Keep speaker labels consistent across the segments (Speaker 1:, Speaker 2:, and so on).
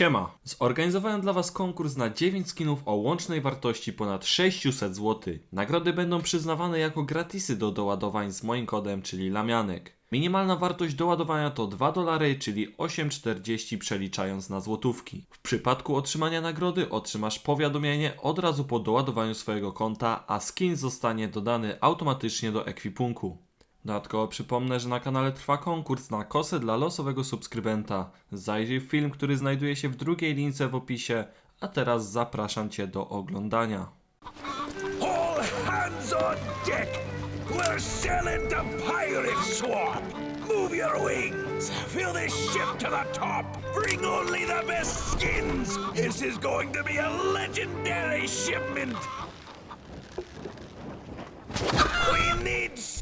Speaker 1: Siema! Zorganizowałem dla Was konkurs na 9 skinów o łącznej wartości ponad 600 zł. Nagrody będą przyznawane jako gratisy do doładowań z moim kodem, czyli Lamianek. Minimalna wartość doładowania to 2 dolary, czyli 8,40 przeliczając na złotówki. W przypadku otrzymania nagrody otrzymasz powiadomienie od razu po doładowaniu swojego konta, a skin zostanie dodany automatycznie do ekwipunku. Dodatkowo przypomnę, że na kanale trwa konkurs na kosę dla losowego subskrybenta. Zajrzyj film, który znajduje się w drugiej lince w opisie, a teraz zapraszam Cię do oglądania.
Speaker 2: All hands on deck! We're sailing Pirate Swamp! Move your wings! Fill this ship to the top! Bring only the best skins! This is going to be a legendary shipment!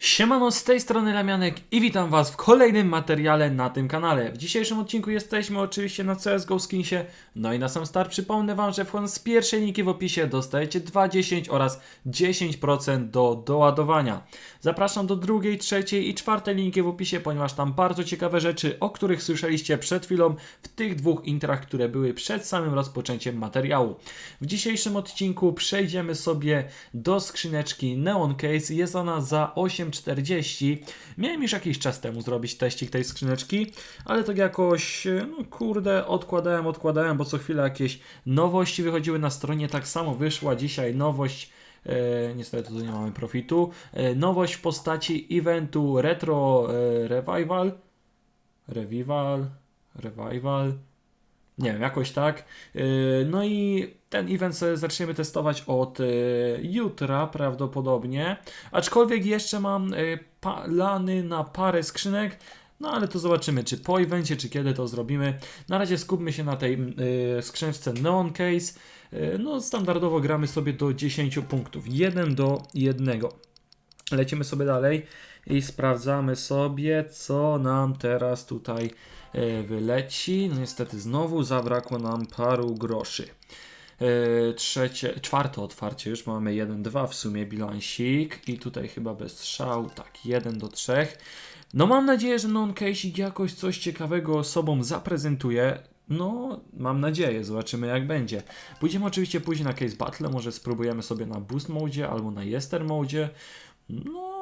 Speaker 1: Siemano, z tej strony Lamianek i witam Was w kolejnym materiale na tym kanale. W dzisiejszym odcinku jesteśmy oczywiście na CSGO Skinsie, no i na sam start przypomnę Wam, że wchodząc z pierwszej linki w opisie dostajecie 2,10 oraz 10% do doładowania. Zapraszam do drugiej, trzeciej i czwartej linki w opisie, ponieważ tam bardzo ciekawe rzeczy, o których słyszeliście przed chwilą w tych dwóch intrach, które były przed samym rozpoczęciem materiału. W dzisiejszym odcinku przejdziemy sobie do skrzyneczki Neon Case. Jest ona za 8,40. Miałem już jakiś czas temu zrobić teścik tej skrzyneczki, ale tak jakoś, no kurde, odkładałem, odkładałem, bo co chwilę jakieś nowości wychodziły na stronie. Tak samo wyszła dzisiaj nowość. E, niestety tu nie mamy profitu. E, nowość w postaci eventu Retro e, Revival. Revival. Revival. Nie wiem, jakoś tak. Yy, No i ten event zaczniemy testować od yy, jutra prawdopodobnie. Aczkolwiek jeszcze mam yy, plany na parę skrzynek. No ale to zobaczymy, czy po evencie, czy kiedy to zrobimy. Na razie skupmy się na tej yy, skrzynce Neon Case. No standardowo gramy sobie do 10 punktów. 1 do 1. Lecimy sobie dalej i sprawdzamy sobie, co nam teraz tutaj e, wyleci. No niestety znowu zabrakło nam paru groszy. E, Trzecie, czwarte otwarcie już mamy 1-2 w sumie bilansik i tutaj chyba bez strzał, tak 1 do 3. No mam nadzieję, że non-casing jakoś coś ciekawego sobą zaprezentuje. No, mam nadzieję, zobaczymy jak będzie. Pójdziemy oczywiście później na case battle, może spróbujemy sobie na boost mode albo na jester mode. No,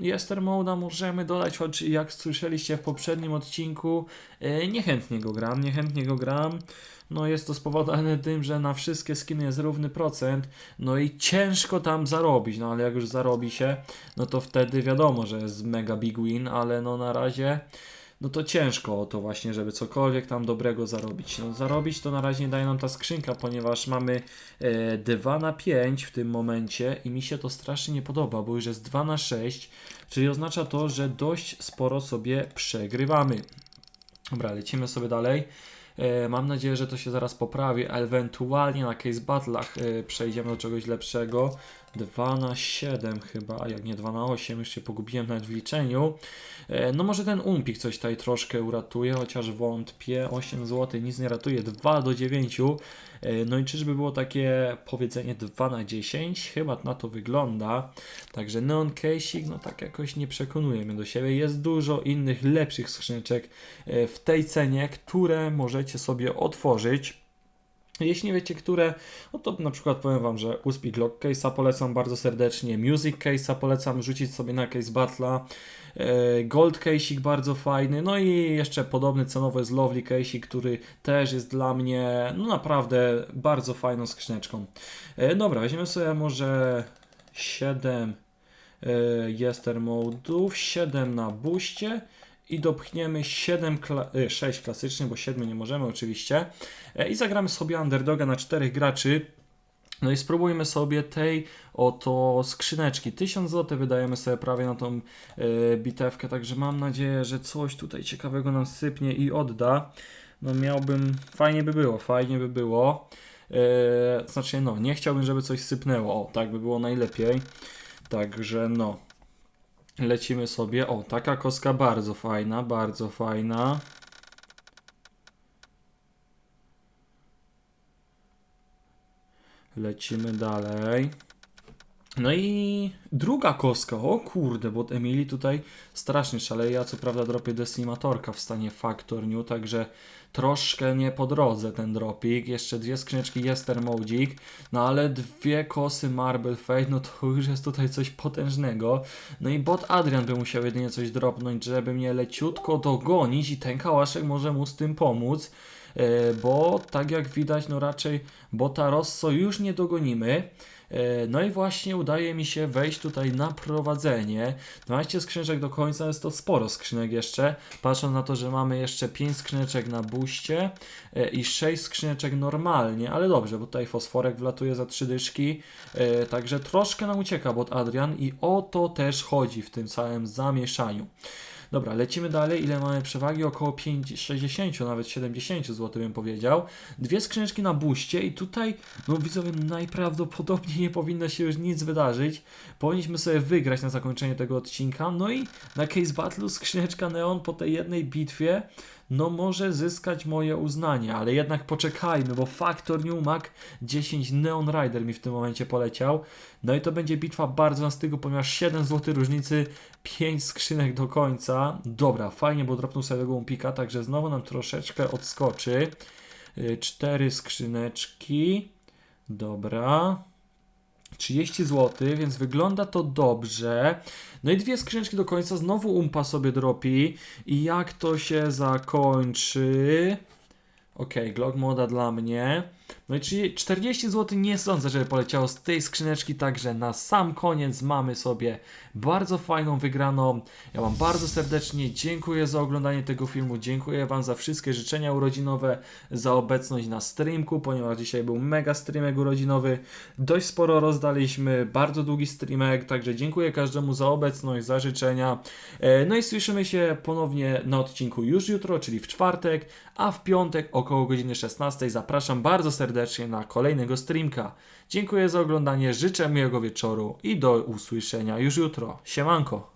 Speaker 1: Jester Moda możemy dodać, choć jak słyszeliście w poprzednim odcinku, e, niechętnie go gram, niechętnie go gram. No jest to spowodowane tym, że na wszystkie skiny jest równy procent, no i ciężko tam zarobić, no ale jak już zarobi się, no to wtedy wiadomo, że jest mega big win, ale no na razie no to ciężko o to właśnie, żeby cokolwiek tam dobrego zarobić. No zarobić to na razie daje nam ta skrzynka, ponieważ mamy e, 2 na 5 w tym momencie i mi się to strasznie nie podoba, bo już jest 2 na 6, czyli oznacza to, że dość sporo sobie przegrywamy. Dobra, lecimy sobie dalej. E, mam nadzieję, że to się zaraz poprawi, a ewentualnie na case battlach e, przejdziemy do czegoś lepszego. 2 na 7 chyba, a jak nie 2 na 8, już się pogubiłem nawet w liczeniu. E, no może ten umpik coś tutaj troszkę uratuje, chociaż wątpię. 8 zł nic nie ratuje, 2 do 9. E, No i czyżby było takie powiedzenie 2 na 10? Chyba na to wygląda. Także Neon Casing, no tak jakoś nie przekonuje mnie do siebie. Jest dużo innych lepszych skrzyneczek w tej cenie, które możecie sobie otworzyć. Jeśli nie wiecie, które, no to na przykład powiem Wam, że Uspik Lock Case'a polecam bardzo serdecznie, Music Case'a polecam rzucić sobie na Case Battle'a, e, Gold Case'ik bardzo fajny, no i jeszcze podobny cenowo jest Lovely Case'ik, który też jest dla mnie, no naprawdę bardzo fajną skrzyneczką. E, Dobra, weźmiemy sobie może 7 e, Jester modów, 7 na buście i dopchniemy 7 kla- y, 6 klasycznie, bo 7 nie możemy oczywiście. E, I zagramy sobie underdoga na 4 graczy. No i spróbujmy sobie tej oto skrzyneczki. 1000 zł wydajemy sobie prawie na tą e, bitewkę, także mam nadzieję, że coś tutaj ciekawego nam sypnie i odda. No miałbym, fajnie by było, fajnie by było. E, znaczy no, nie chciałbym, żeby coś sypnęło, o, tak by było najlepiej. Także no, Lecimy sobie. O, taka kostka bardzo fajna, bardzo fajna. Lecimy dalej. No i druga kostka. O kurde, bo od Emilii tutaj strasznie szaleje. Ja co prawda dropię Decimatorka w stanie Factor New, także troszkę nie po drodze ten dropik. Jeszcze dwie skrzyneczki Jester Modzik, no ale dwie kosy Marble Fate, no to już jest tutaj coś potężnego. No i bot Adrian by musiał jedynie coś dropnąć, żeby mnie leciutko dogonić i ten kałaszek może mu z tym pomóc. E, bo tak jak widać, no raczej bota Rosso już nie dogonimy. E, No i właśnie udaje mi się wejść tutaj na prowadzenie. 12 skrzyneczek do końca, jest to sporo skrzynek jeszcze. Patrząc na to, że mamy jeszcze 5 skrzyneczek na buście e, i 6 skrzyneczek normalnie, ale dobrze, bo tutaj fosforek wlatuje za 3 dyszki. Także troszkę nam ucieka bot Adrian i o to też chodzi w tym całym zamieszaniu. Dobra, lecimy dalej. Ile mamy przewagi? Około 5, 60, nawet 70 zł bym powiedział. Dwie skrzyneczki na buście i tutaj, no widzowie, najprawdopodobniej nie powinno się już nic wydarzyć. Powinniśmy sobie wygrać na zakończenie tego odcinka. No i na Case Battle skrzyneczka Neon po tej jednej bitwie no może zyskać moje uznanie, ale jednak poczekajmy, bo Factor New Mac 10 Neon Rider mi w tym momencie poleciał. No i to będzie bitwa bardzo na stygu, ponieważ 7 zł różnicy, 5 skrzynek do końca. Dobra, fajnie, bo dropnął sobie tego umpika, także znowu nam troszeczkę odskoczy. 4 skrzyneczki. Dobra. 30 zł, więc wygląda to dobrze. No i dwie skrzyneczki do końca, znowu umpa sobie dropi. I jak to się zakończy? Okej, Glock moda dla mnie. No i czyli 40 zł nie sądzę, żeby poleciało z tej skrzyneczki, także na sam koniec mamy sobie bardzo fajną wygraną. Ja Wam bardzo serdecznie dziękuję za oglądanie tego filmu, dziękuję Wam za wszystkie życzenia urodzinowe, za obecność na streamku, ponieważ dzisiaj był mega streamek urodzinowy. Dość sporo rozdaliśmy, bardzo długi streamek, także dziękuję każdemu za obecność, za życzenia. E, No i słyszymy się ponownie na odcinku już jutro, czyli w czwartek, a w piątek około godziny 16 zapraszam bardzo serdecznie na kolejnego streamka. Dziękuję za oglądanie, życzę miłego wieczoru i do usłyszenia już jutro. Siemanko!